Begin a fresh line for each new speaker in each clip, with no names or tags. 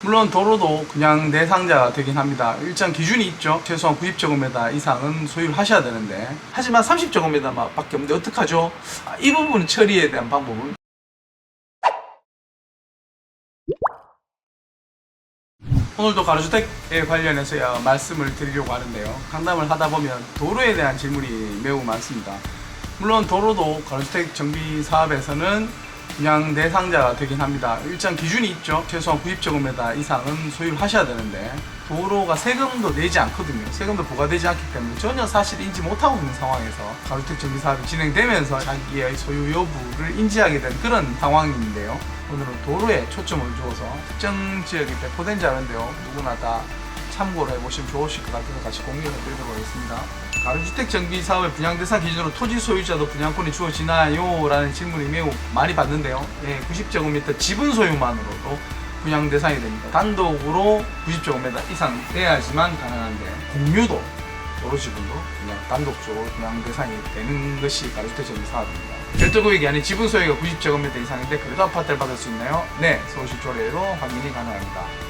물론 도로도 그냥 내상자가 되긴 합니다. 일정 기준이 있죠. 최소한 90제곱미터 이상은 소유를 하셔야 되는데 하지만 30제곱미터 밖에 없는데 어떡하죠? 아, 이 부분 처리에 대한 방법은 오늘도 가로주택에 관련해서 말씀을 드리려고 하는데요. 상담을 하다 보면 도로에 대한 질문이 매우 많습니다. 물론 도로도 가로주택 정비 사업에서는 그냥 내 상자가 되긴 합니다. 일정 기준이 있죠. 최소한 90제곱미터 이상은 소유를 하셔야 되는데 도로가 세금도 내지 않거든요. 세금도 부과되지 않기 때문에 전혀 사실 인지 못하고 있는 상황에서 가로주택 정비 사업이 진행되면서 자기의 소유 여부를 인지하게 된 그런 상황인데요. 오늘은 도로에 초점을 두어서 특정 지역이 배포된지 아는데요. 누구나 다 참고를 해보시면 좋으실 것 같아서 같이 공유를 해드리도록 하겠습니다. 가로주택 정비 사업의 분양 대상 기준으로 토지 소유자도 분양권이 주어지나요? 라는 질문이 매우 많이 받는데요. 네, 90제곱미터 지분 소유만으로도 분양 대상이 됩니다. 단독으로 90제곱미터 이상 돼야지만 가능한데 공유도 도로 지분도 그냥 단독적으로 분양 대상이 되는 것이 가로주택 정비 사업입니다. 별도 구역이 아닌 지분 소유가 90제곱미터 이상인데 그래도 아파트를 받을 수 있나요? 네, 서울시 조례로 확인이 가능합니다.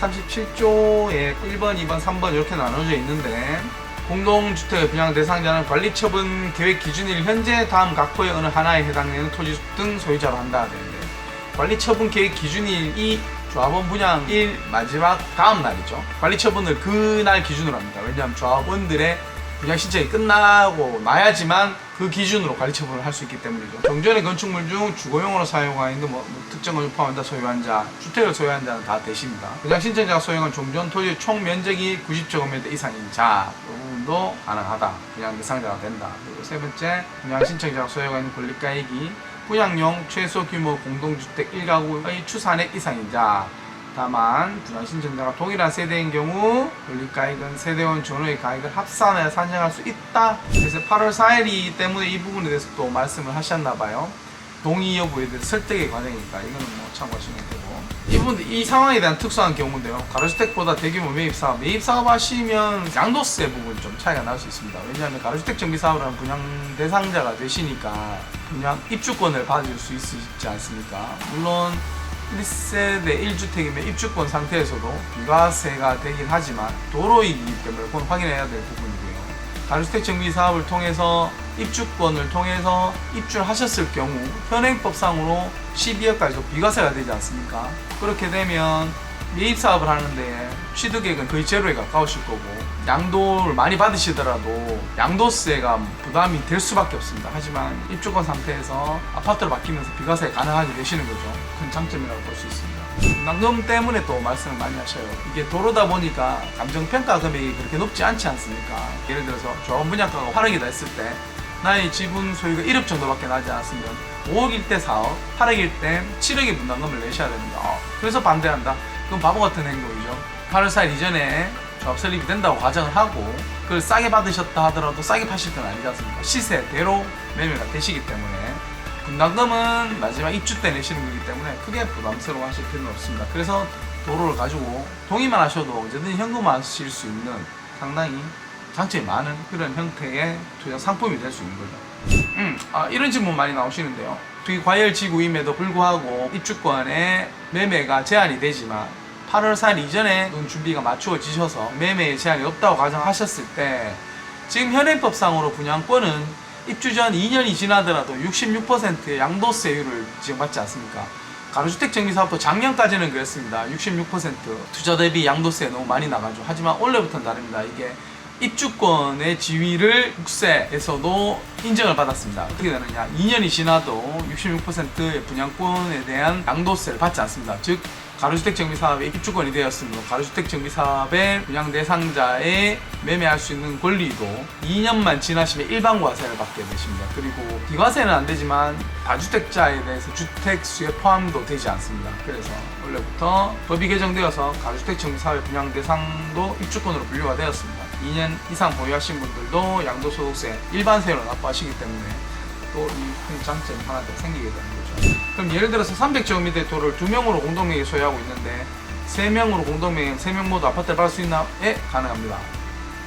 37조에 1번, 2번, 3번 이렇게 나눠져 있는데 공동주택의 분양 대상자는 관리처분 계획 기준일 현재 다음 각호의 어느 하나에 해당되는 토지 등 소유자로 한다 되는데 관리처분 계획 기준일이 조합원 분양일 마지막 다음 날이죠. 관리처분을 그날 기준으로 합니다. 왜냐하면 조합원들의 분양 신청이 끝나고 나야지만 그 기준으로 관리 처분을 할 수 있기 때문이죠. 정전의 건축물 중 주거용으로 사용하는 뭐, 뭐 특정 건축 포함한다 소유한 자, 주택을 소유한 자는 다 되십니다. 분양 신청자가 소유한 종전 토지 총 면적이 90제곱미터 이상인 자, 이 부분도 가능하다. 분양 대상자가 된다. 그리고 세 번째, 분양 신청자가 소유하는 권리가액이 분양용 최소 규모 공동주택 1가구의 추산액 이상인 자, 다만 분양 신청자가 동일한 세대인 경우 권리가액은 세대원 전후의 가액을 합산하여 산정할 수 있다. 그래서 8월 4일이기 때문에 이 부분에 대해서 또 말씀을 하셨나 봐요. 동의 여부에 대해서 설득의 과정이니까 이거는 뭐 참고하시면 되고 이분 이 상황에 대한 특수한 경우인데요. 가로주택보다 대규모 매입 사업, 매입 사업 하시면 양도세 부분 좀 차이가 날 수 있습니다. 왜냐하면 가로주택 정비 사업을 하는 분양 대상자가 되시니까 분양 입주권을 받을 수 있지 않습니까? 물론 1세대 1주택이면 입주권 상태에서도 비과세가 되긴 하지만 도로이기 때문에 그건 확인해야 될 부분이고요. 가로주택 정비 사업을 통해서 입주권을 통해서 입주를 하셨을 경우 현행법상으로 12억까지도 비과세가 되지 않습니까? 그렇게 되면 매입 사업을 하는데 취득액은 거의 제로에 가까우실 거고 양도를 많이 받으시더라도 양도세가 부담이 될 수밖에 없습니다. 하지만 입주권 상태에서 아파트로 바뀌면서 비과세 가능하게 되시는 거죠. 큰 장점이라고 볼 수 있습니다. 분담금 때문에 또 말씀을 많이 하셔요. 이게 도로다 보니까 감정평가 금액이 그렇게 높지 않지 않습니까? 예를 들어서 조합 분양가가 8억이다 했을 때 나의 지분 소유가 1억 정도밖에 나지 않았으면 5억일 때 4억, 8억일 때 7억의 분담금을 내셔야 됩니다. 어, 그래서 반대한다. 그건 바보 같은 행동이죠. 8월 4일 이전에 조합 설립이 된다고 가정을 하고 그걸 싸게 받으셨다 하더라도 싸게 파실 건 아니지 않습니까? 시세대로 매매가 되시기 때문에 분담금은 마지막 입주 때 내시는 거기 때문에 크게 부담스러워 하실 필요는 없습니다. 그래서 도로를 가지고 동의만 하셔도 언제든 현금화 하실 수 있는 상당히 장점이 많은 그런 형태의 투자 상품이 될 수 있는 거죠. 음, 아, 이런 질문 많이 나오시는데요. 되게 과열 지구임에도 불구하고 입주권의 매매가 제한이 되지만 8월 4일 이전에 돈 준비가 맞추어지셔서 매매에 제한이 없다고 가정하셨을 때 지금 현행법상으로 분양권은 입주 전 2년이 지나더라도 66%의 양도세율을 지정받지 않습니까? 가로주택 정비 사업도 작년까지는 그랬습니다. 66% 투자 대비 양도세 너무 많이 나가죠. 하지만 올해부터는 다릅니다. 이게 입주권의 지위를 국세에서도 인정을 받았습니다. 어떻게 되느냐? 2년이 지나도 66%의 분양권에 대한 양도세를 받지 않습니다. 즉 가로주택 정비 사업의 입주권이 되었으므로 가로주택 정비 사업의 분양 대상자에 매매할 수 있는 권리도 2년만 지나시면 일반 과세를 받게 되십니다. 그리고 비과세는 안 되지만 다주택자에 대해서 주택 수에 포함도 되지 않습니다. 그래서 원래부터 법이 개정되어서 가로주택 정비 사업의 분양 대상도 입주권으로 분류가 되었습니다. 2년 이상 보유하신 분들도 양도소득세 일반세로 납부하시기 때문에 또이큰 장점이 하나 더 생기게 되는 거죠. 그럼 예를 들어서 300제곱미터 도를 두 명으로 공동명의 소유하고 있는데 세 명으로 공동명의 세명 모두 아파트를 받을 수 있나? 예, 가능합니다.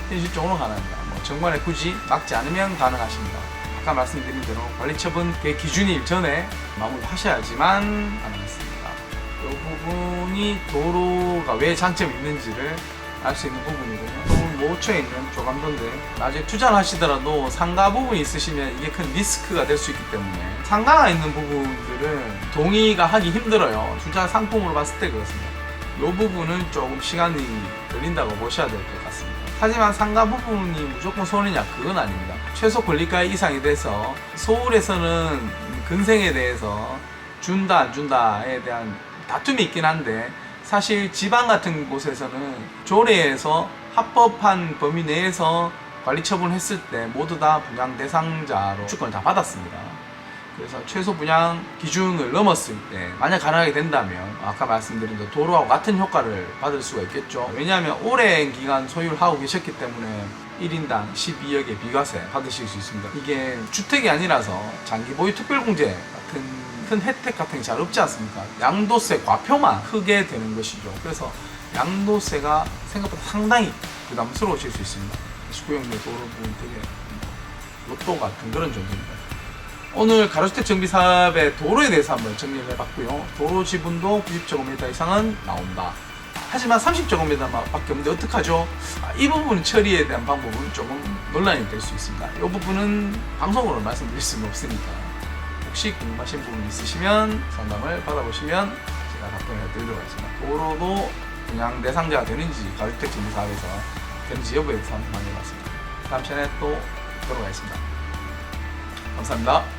현실적으로 가능합니다. 뭐 정관에 굳이 막지 않으면 가능하십니다. 아까 말씀드린 대로 관리처분 그 기준일 전에 마무리하셔야지만 가능했습니다. 부분이 도로가 왜 장점이 있는지를 알 수 있는 부분이고요. 도로 모처에 있는 조감도인데 나중에 투자를 하시더라도 상가 부분이 있으시면 이게 큰 리스크가 될 수 있기 때문에 상가가 있는 부분들은 동의가 하기 힘들어요. 투자 상품으로 봤을 때 그렇습니다. 이 부분은 조금 시간이 걸린다고 보셔야 될 것 같습니다. 하지만 상가 부분이 무조건 손해냐 그건 아닙니다. 최소 권리가 이상이 돼서 서울에서는 근생에 대해서 준다 안 준다에 대한 다툼이 있긴 한데 사실 지방 같은 곳에서는 조례에서 합법한 범위 내에서 관리 처분했을 때 모두 다 분양 대상자로 주권을 다 받았습니다. 그래서 최소 분양 기준을 넘었을 때 만약 가능하게 된다면 아까 말씀드린 대로 도로하고 같은 효과를 받을 수가 있겠죠. 왜냐하면 오랜 기간 소유를 하고 계셨기 때문에 1인당 12억의 비과세 받으실 수 있습니다. 이게 주택이 아니라서 장기 보유 특별공제 같은 큰 혜택 같은 게 잘 없지 않습니까? 양도세 과표만 크게 되는 것이죠. 그래서 양도세가 생각보다 상당히 부담스러우실 수 있습니다. 19형제 도로 부분 되게 로또 같은 그런 존재입니다. 오늘 가로주택 정비 사업의 도로에 대해서 한번 정리를 해봤고요. 도로 지분도 90제곱미터 이상은 나온다. 하지만 30제곱미터밖에 없는데 어떡하죠? 아, 이 부분 처리에 대한 방법은 조금 논란이 될 수 있습니다. 이 부분은 방송으로 말씀드릴 수는 없으니까 혹시 궁금하신 부분 있으시면 상담을 받아보시면 제가 답변을 드리도록 하겠습니다. 도로도 분양 대상자가 되는지 가로주택 정비 사업에서 되는지 여부에 대해서 한번 만나봤습니다. 다음 시간에 또 뵙도록 하겠습니다. 감사합니다.